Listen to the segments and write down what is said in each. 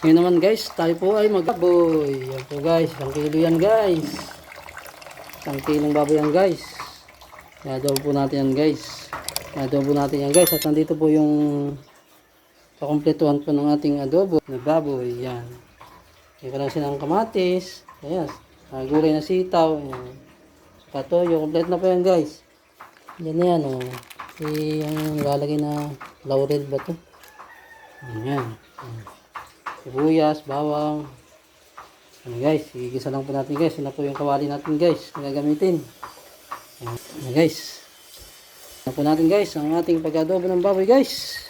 Ngayon naman guys, tayo po ay magbaboy. Yan po guys, isang kilo yan guys. Isang kilong baboy yan guys. Adobo po natin yan guys. Adobo natin yan guys. At nandito po yung pakumpletuhan po ng ating adobo na baboy. Yan. Ko lang silang kamatis. Ayan. Uh, gulay na sitaw. Ayan. Patoyo. Complete na po yan guys. Yan na yan. Oh. Eh, yung lalagay na laurel ba to? Ayan. Ayan. Sibuyas, bawang. Ano guys, igisa lang po natin guys. Na po yung kawali natin guys. Na gagamitin. Ayan, guys. Na po natin guys ang ating pag-adobo ng baboy guys.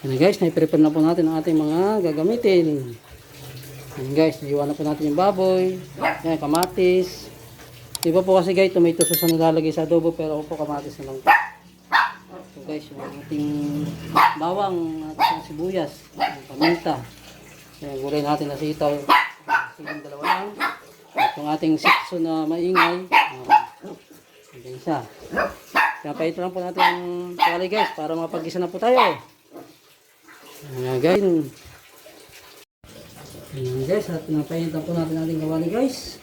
Ayan guys, na-prepare na po natin ang ating mga gagamitin. Ayan guys, iwan na po natin yung baboy. Ayan, kamatis. Iba po kasi guys, tomato sauce ang nilalagay sa adobo pero ako po kamatis na lang po. So guys, yung ating bawang, ating sibuyas, paminta. Yung gulay natin na sitaw. Silang dalawa lang. At yung ating sikso na maingay. Uh, Hanggang isa. Lang po natin ang kawali guys para mapag-isa na po tayo. Ayan guys. Ayan guys at napainitan po natin ating kawali guys.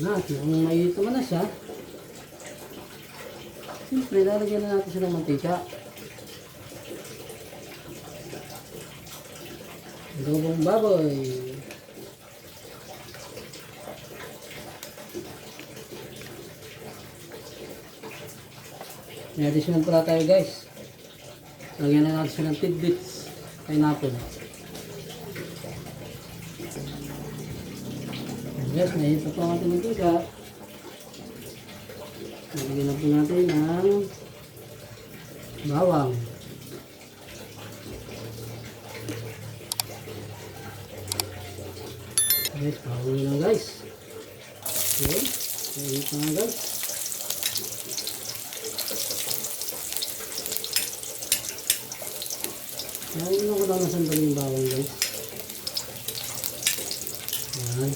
Na, kung mainit naman na siya. Siyempre, lalagyan na natin siya ng mantika. Adobong baboy. May additional pala tayo guys. Lagyan na natin siya ng tidbits. Pineapple. Yes, may ito po ang ating mantika. Lagyan na po natin ng bawang. Guys, bawang lang guys. Okay, may ito na guys. Lagyan lang ko lang ng sandaling bawang guys. Yan.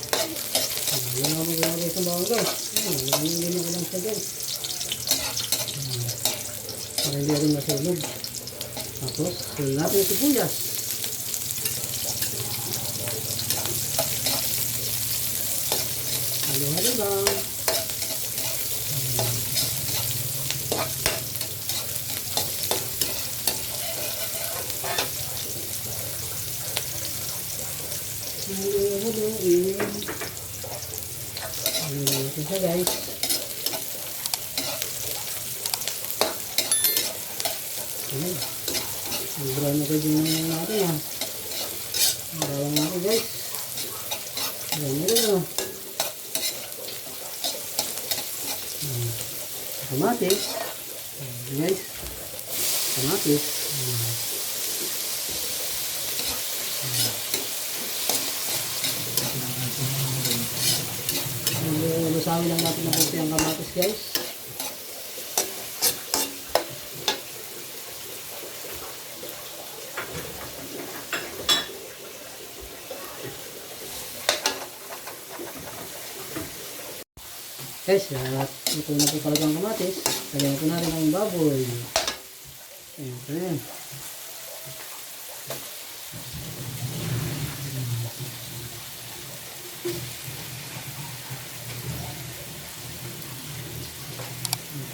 Yan ako maglagay sa bawang guys. Yan, ganyan ganyan ko lang siya. Yan. Para hindi rin masunog. Tapos, natin yung sibuyas. Halo-halo lang. Halo-halo. Ano natin siya guys. Ayan. Ang brown na kayo yung natin ha. Ang bawang natin guys. Ayan oh. Kamatis. Guys. Kamatis. Lusawin lang natin ng konti ang kamatis guys. Guys, at ito na po talagang kamatis. Lagyan po natin ang baboy. Ayan po yan.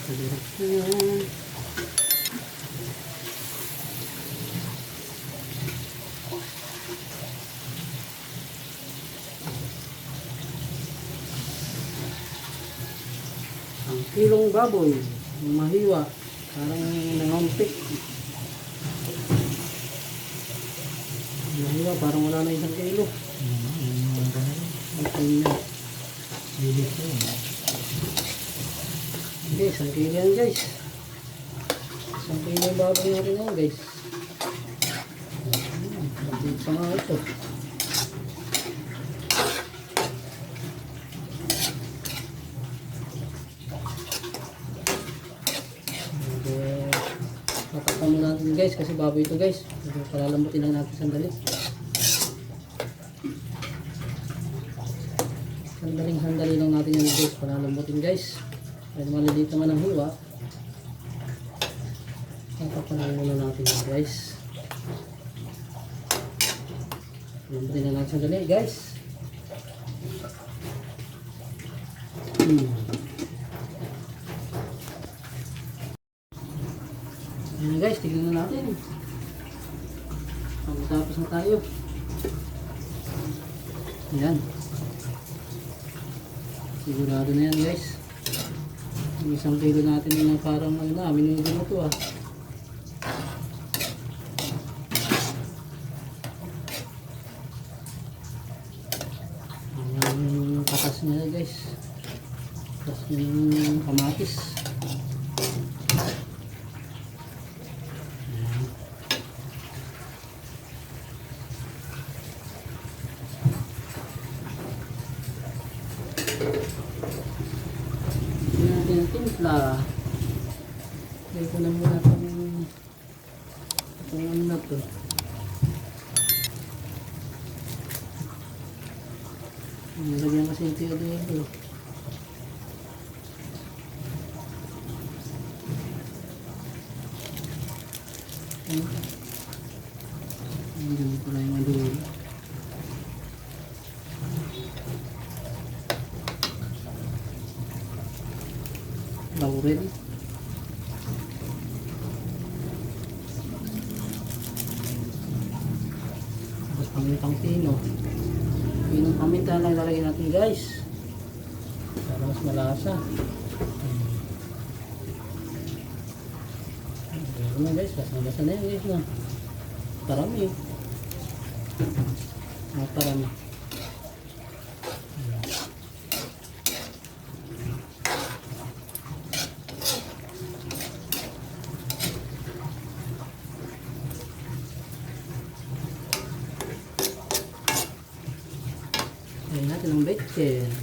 Kalirap po yan. ang kilong baboy mahiwa parang nangumpik mahiwa parang wala na isang kilo. Okay na hindi isang kilo yan guys. Isang kilo yung baboy natin yan guys Mabit pa nga ito Tatakpan mo natin guys kasi baboy ito guys. Palalambutin lang natin sandali. Sandaling sandali lang natin yung guys. Palalambutin guys. Dahil maliliit naman ang hiwa. Tatakpan muna natin guys. Lambutin na natin sandali guys. Hmm. Ayan guys, tignan na natin. Pagkatapos na tayo. Ayan. Sigurado na yan guys. Yung isang kilo natin yun ang parang ano na, minudo na to ah. Ang katas niya guys. Katas yung kamatis. Ayan. Hindi natin ang timpla. Lagay ko na muna itong itong ano na to. Nilagyan kasi yung tiyo dito. Ganun pala yung adobo. Laurel. Tapos pamintang pino. Pinong paminta lang ilalagay natin guys. Para mas malasa. Ano na guys, mas malasa na yan guys na. Parami. Ah, parami. Lagyan natin ang betchen.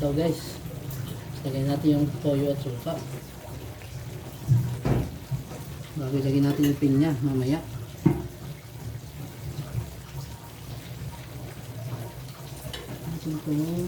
yung sitaw guys. Lagyan natin yung toyo at suka. Bago ilagay natin yung pinya mamaya. Itong toyo.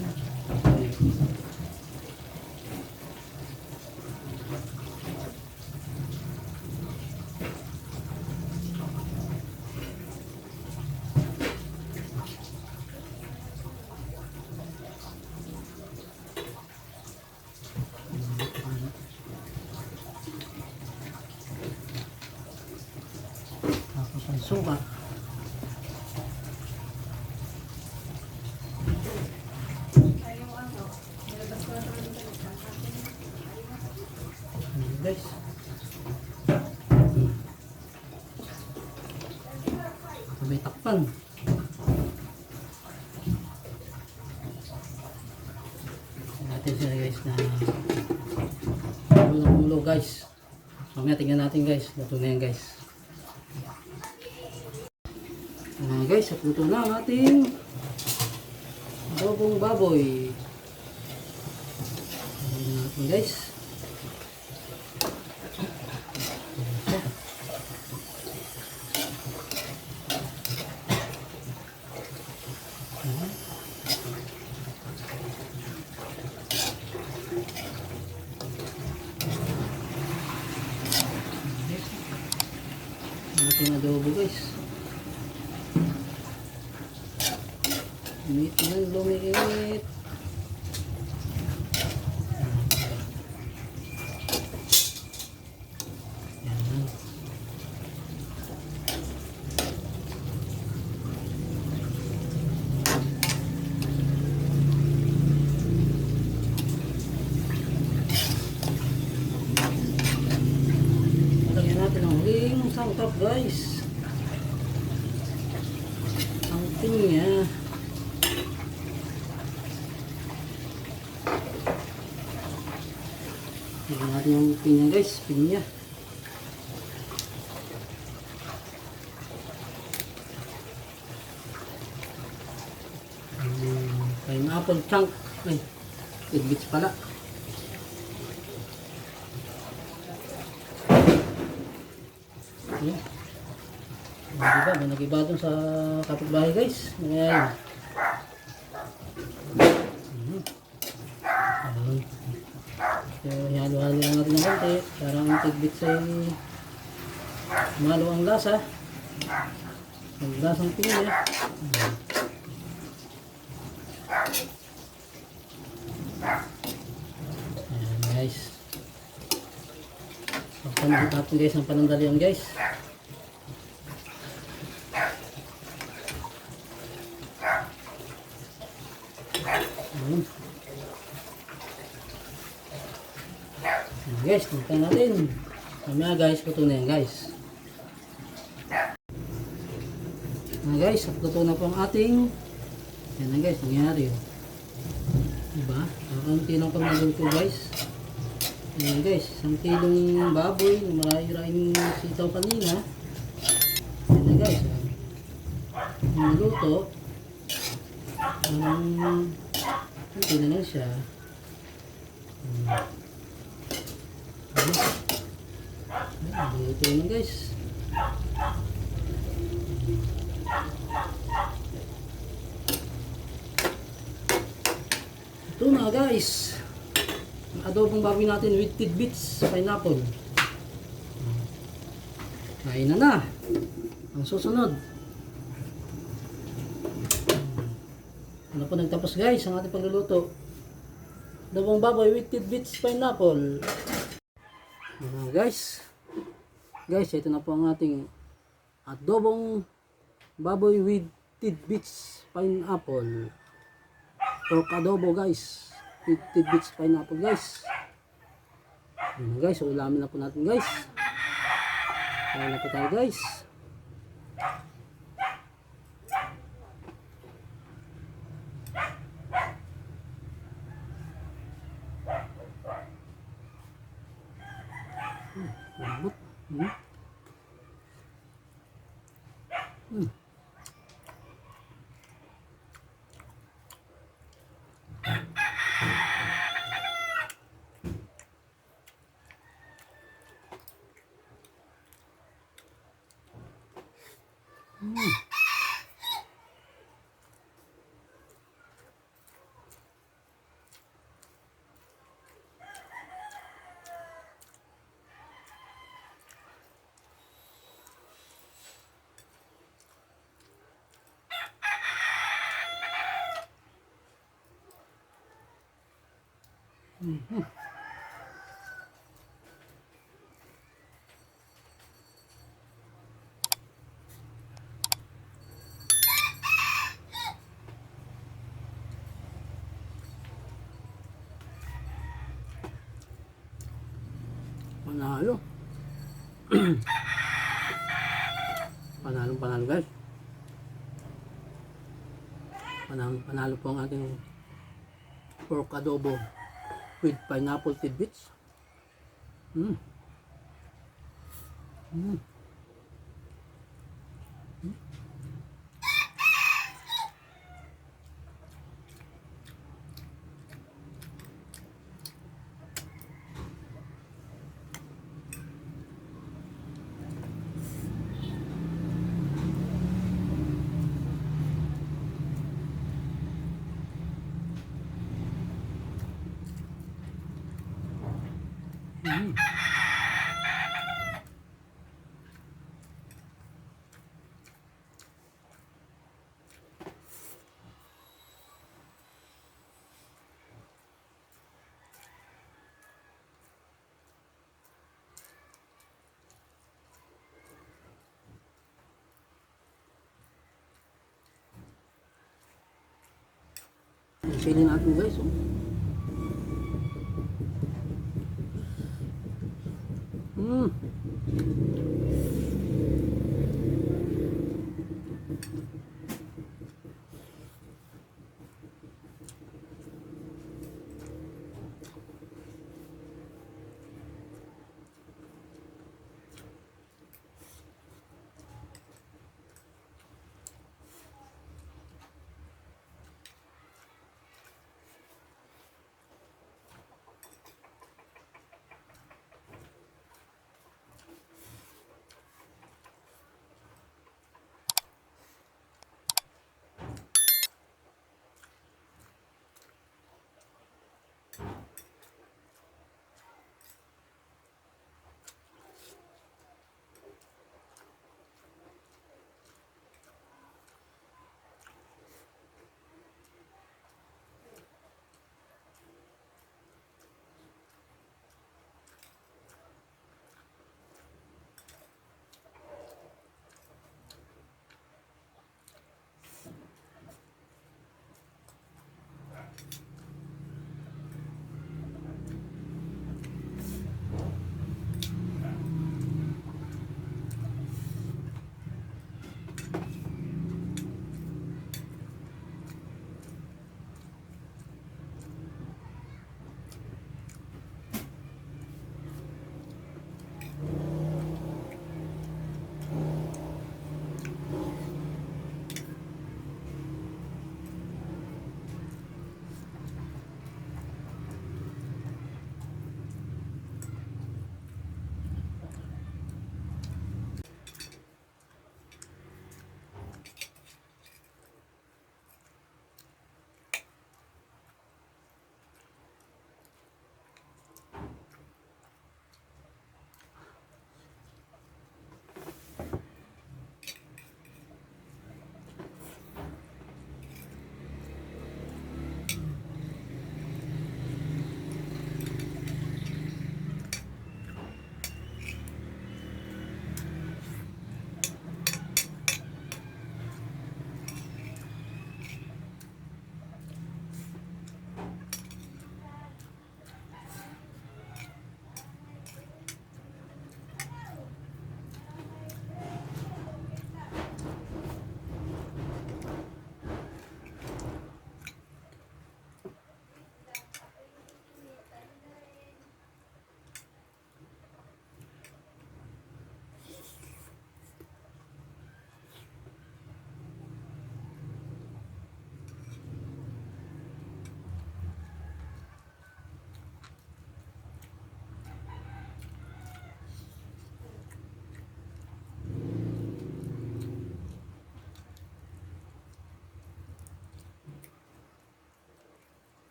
Tapos ang suka. Ayan, Guys. Sabay takpan. Natin sila guys na ulo guys. Mamaya tingnan natin guys. Luto na yan guys. Ayan guys, at luto na ang ating adobong baboy. Ayan na natin guys. ating adobo guys. Lumit na lumiit. Yan. Lagyan natin ang huling sangkap guys. Ang pinya. Lagyan natin yung pinya. Hmm, Pineapple chunk. Ay, tidbits pala. Ayan. May iba, may nag-iba dun sa kapitbahay guys. Ayan. Mhm. Ayan. So, halo-halo lang natin ng konti. Para ang tidbits ay malo ang lasa. Ang lasang pinya. Ayan. Ayan guys. So, panahon natin guys ang panandalian guys. Ayan. Ayan guys, tingnan natin. Mamaya guys, luto na yan guys. Ayan guys, at luto na po ang ating yan na guys, nangyari oh. Diba? Kakunti lang pag nagluto guys. Ayan guys, isang kilong baboy na marami-raming sitaw kanina. Ayan na guys. oh. Yung luto. Um, hindi na lang siya. Luto na guys. Ito na guys. Adobong baboy natin with tidbits, pineapple. Kain na na. Ang susunod. Ano po nagtapos guys ang ating pagluluto. Adobong baboy with tidbits, pineapple. Ano guys. Guys, ito na po ang ating adobong baboy with tidbits, pineapple. Pork adobo guys. With tidbits pineapple guys. Na, guys. Ulamin na po natin guys. Kaya na po tayo guys. Hmm. Hmm. Hmm. Panalo. panalo, panalo guys. Panalo, panalo po ang ating pork adobo with pineapple tidbits. Mm. Mm. Hum. Feeling like a vessel.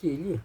记忆